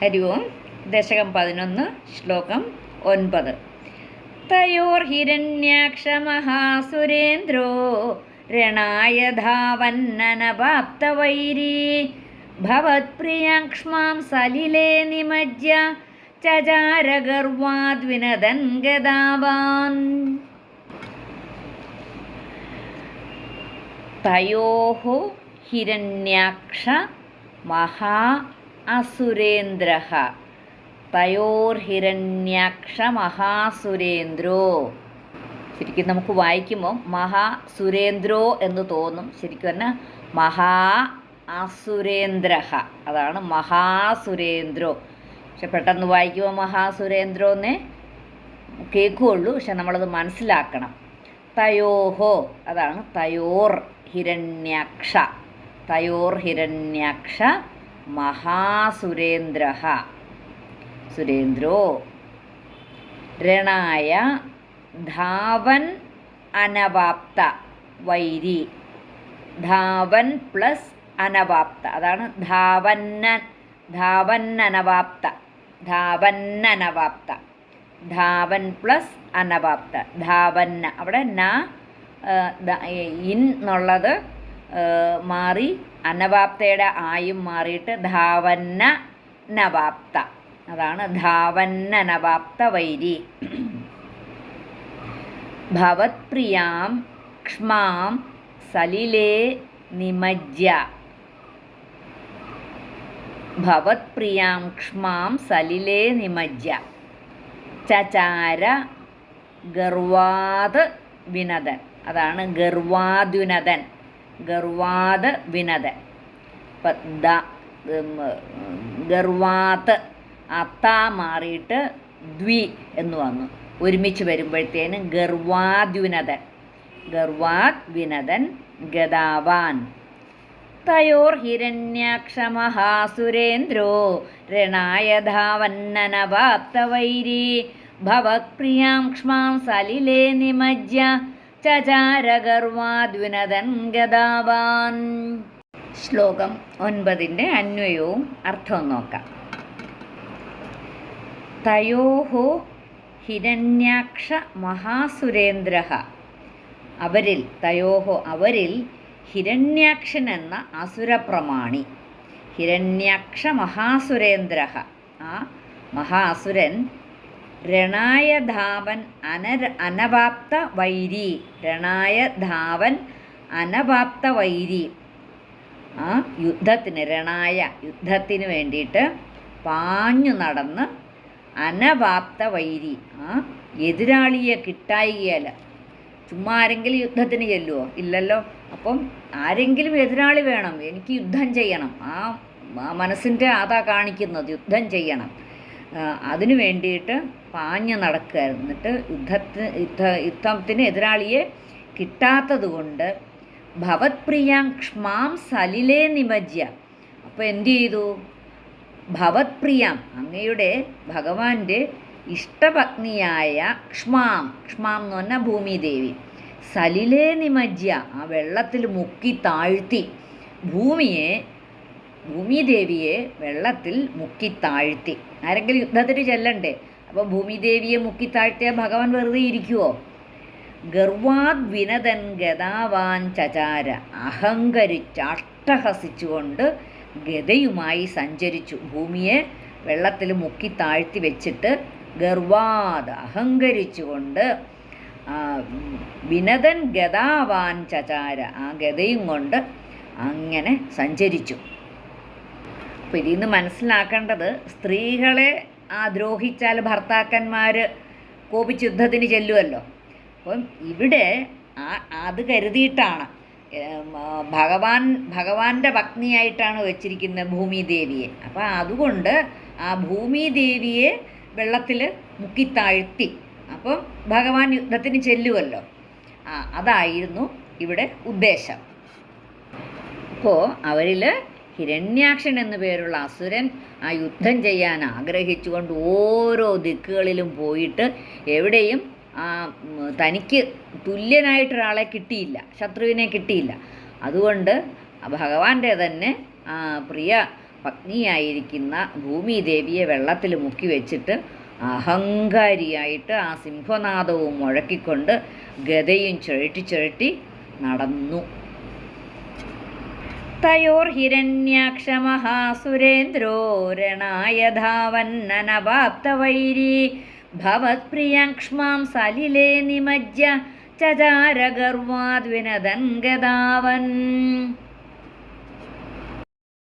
ഹരി ഓം. ദശകം പതിനൊന്ന് ശ്ലോകം ഒൻപത്. തയോർഹിരണ്യാക്ഷമഹാസുരേന്ദ്രോ രണായ ധാവന്നനപാപ്തവൈരീ ഭവത്പ്രിയാക്ഷ്മാം സലിലേ നിമജ്യ ചചാരഗർവാദ്വിനദൻ ഗതാവാൻ തയോ ഹിരണ്യാക്ഷ മഹാ അസുരേന്ദ്രഃ. തയോർഹിരണ്യാക്ഷ മഹാസുരേന്ദ്രോ ശരിക്കും നമുക്ക് വായിക്കുമ്പോൾ മഹാ സുരേന്ദ്രോ എന്ന് തോന്നും. ശരിക്കും പറഞ്ഞാൽ മഹാ അസുരേന്ദ്ര. അതാണ് മഹാസുരേന്ദ്രോ പക്ഷെ പെട്ടെന്ന് വായിക്കുമ്പോൾ മഹാസുരേന്ദ്രോ എന്നേ കേൾക്കുകയുള്ളൂ പക്ഷെ നമ്മളത് മനസ്സിലാക്കണം. തയോഹോ. അതാണ് തയോർ ഹിരണ്യാക്ഷ തയോർ ഹിരണ്യാക്ഷ മഹാസുരേന്ദ്ര സുരേന്ദ്രോ രണായ ധാവൻ അനവാപ്ത വൈരി. ധാവൻ പ്ലസ് അനവാപ്ത. അതാണ് ധാവന്ന ധാവന്നനവാപ്ത ധാവന്നനവാപ്ത ധാവൻ പ്ലസ് അനവാപ്ത. ധാവന്ന. അവിടെ ന ഇൻ എന്നുള്ളത് മാറി അനവാപ്തയുടെ ആയും മാറിയിട്ട് ധാവന്ന നവാപ്ത. അതാണ് ധാവന്ന നവാപ്ത വൈരി. ഭവത്പ്രിയാം ക്ഷ്മാം സലിലേ നിമജ്യ ഭവത്പ്രിയാം ക്ഷ്മാം സലിലേ നിമജ്യ ചചാര ഗർവാദ് വിനദൻ അതാണ് ഗർവാദ്വിനദൻ ഗർവാത് വിനത ഇപ്പം ഗർവാത്ത് അത്ത മാറിയിട്ട് ദ്വി എന്ന് വന്നു. ഒരുമിച്ച് വരുമ്പോഴത്തേന് ഗർവാദ്വിനതൻ ഗർവാദ് വിനതൻ ഗതാവാൻ തയോർഹിരണ്യാക്ഷമഹാസുരേന്ദ്രോ രണായ ധാവന്നനവാപ്തവൈരീ ഭവത്പ്രിയാം ക്ഷ്മാം സലിലേ നിമജ്യ ചചാരഗർവാദ്വിനദൻ ഗതാവാൻ ശ്ലോകം ഒൻപതിന്റെ അന്വയവും അർത്ഥവും നോക്കാം. തയോഹോ ഹിരണ്യാക്ഷ മഹാസുരേന്ദ്ര അവരിൽ തയോഹോ അവരിൽ ഹിരണ്യാക്ഷൻ എന്ന അസുരപ്രമാണി. ഹിരണ്യാക്ഷ മഹാസുരേന്ദ്ര ആ മഹാസുരൻ രണായ ധാവൻ അനര അനവാപ്ത വൈരി. രണായ ധാവൻ അനവാപ്ത വൈരി. ആ യുദ്ധത്തിന് രണായ യുദ്ധത്തിന് വേണ്ടിയിട്ട് പാഞ്ഞു നടന്ന് അനവാപ്ത വൈരി. ആ എതിരാളിയെ കിട്ടായികയല്ല. ചുമ്മാ ആരെങ്കിലും യുദ്ധത്തിന് ചെല്ലുമോ ഇല്ലല്ലോ. അപ്പം ആരെങ്കിലും എതിരാളി വേണം. എനിക്ക് യുദ്ധം ചെയ്യണം. ആ മനസ്സിന്റെ അതാ കാണിക്കുന്നത് യുദ്ധം ചെയ്യണം. അതിനു വേണ്ടിയിട്ട് പാഞ്ഞു നടക്കുകയായിരുന്നു. എന്നിട്ട് യുദ്ധത്തിന് യുദ്ധ യുദ്ധത്തിന് എതിരാളിയെ കിട്ടാത്തത് കൊണ്ട് ഭവത്പ്രിയാം ക്ഷ്മാം സലിലേ നിമജ്യ. അപ്പോൾ എന്തു ചെയ്തു? ഭവത്പ്രിയാം അങ്ങയുടെ ഭഗവാന്റെ ഇഷ്ടപത്നിയായ ക്ഷ്മാം ക്ഷ്മാം എന്ന് പറഞ്ഞാൽ ഭൂമിദേവി സലിലേ നിമജ്യ ആ വെള്ളത്തിൽ മുക്കി താഴ്ത്തി ഭൂമിയെ ഭൂമിദേവിയെ വെള്ളത്തിൽ മുക്കി താഴ്ത്തി ആരെങ്കിലും യുദ്ധത്തിന് ചെല്ലണ്ടേ? അപ്പോൾ ഭൂമിദേവിയെ മുക്കി താഴ്ത്തിയ ഭഗവാൻ വെറുതെ ഇരിക്കുവോ? ഗർവാദ് വിനതൻ ഗതാവാൻ ചചാര. അഹങ്കരിച്ച് അട്ടഹസിച്ചുകൊണ്ട് ഗതയുമായി സഞ്ചരിച്ചു. ഭൂമിയെ വെള്ളത്തിൽ മുക്കി താഴ്ത്തി വെച്ചിട്ട് ഗർവാദ് അഹങ്കരിച്ചുകൊണ്ട് വിനതൻ ഗതാവാൻ ചചാര ആ ഗതയും കൊണ്ട് അങ്ങനെ സഞ്ചരിച്ചു. അപ്പോൾ ഇതിൽ നിന്ന് മനസ്സിലാക്കേണ്ടത് സ്ത്രീകളെ ആ ദ്രോഹിച്ചാൽ ഭർത്താക്കന്മാർ കോപിച്ച് യുദ്ധത്തിന് ചെല്ലുമല്ലോ അപ്പം ഇവിടെ ആ അത് കരുതിയിട്ടാണ് ഭഗവാൻ ഭഗവാന്റെ പത്നിയായിട്ടാണ് വെച്ചിരിക്കുന്നത് ഭൂമിദേവിയെ. അപ്പം അതുകൊണ്ട് ആ ഭൂമിദേവിയെ വെള്ളത്തിൽ മുക്കിത്താഴ്ത്തി. അപ്പം ഭഗവാൻ യുദ്ധത്തിന് ചെല്ലുമല്ലോ ആ അതായിരുന്നു ഇവിടെ ഉദ്ദേശം. അപ്പോൾ അവരിൽ ഹിരണ്യാക്ഷൻ എന്നു പേരുള്ള അസുരൻ ആ യുദ്ധം ചെയ്യാൻ ആഗ്രഹിച്ചുകൊണ്ട് ഓരോ ദിക്കുകളിലും പോയിട്ട് എവിടെയും തനിക്ക് തുല്യനായിട്ടൊരാളെ കിട്ടിയില്ല ശത്രുവിനെ കിട്ടിയില്ല. അതുകൊണ്ട് ഭഗവാന്റെ തന്നെ ആ പ്രിയ പത്നിയായിരിക്കുന്ന ഭൂമിദേവിയെ വെള്ളത്തിൽ മുക്കി വെച്ചിട്ട് അഹങ്കാരിയായിട്ട് ആ സിംഹനാദവും മുഴക്കിക്കൊണ്ട് ഗതയും ചുഴറ്റി ചുഴറ്റി നടന്നു. തയോർഹിരണ്യാക്ഷമഹാസുരേന്ദ്രോ രണായ ധാവന്നനവാപ്തവൈരീ ഭവത്പ്രിയക്ഷ്മാം സലിലേ നിമജ്ജ ചചാരഗർവാദ്വിനദൻ ഗതാവൻ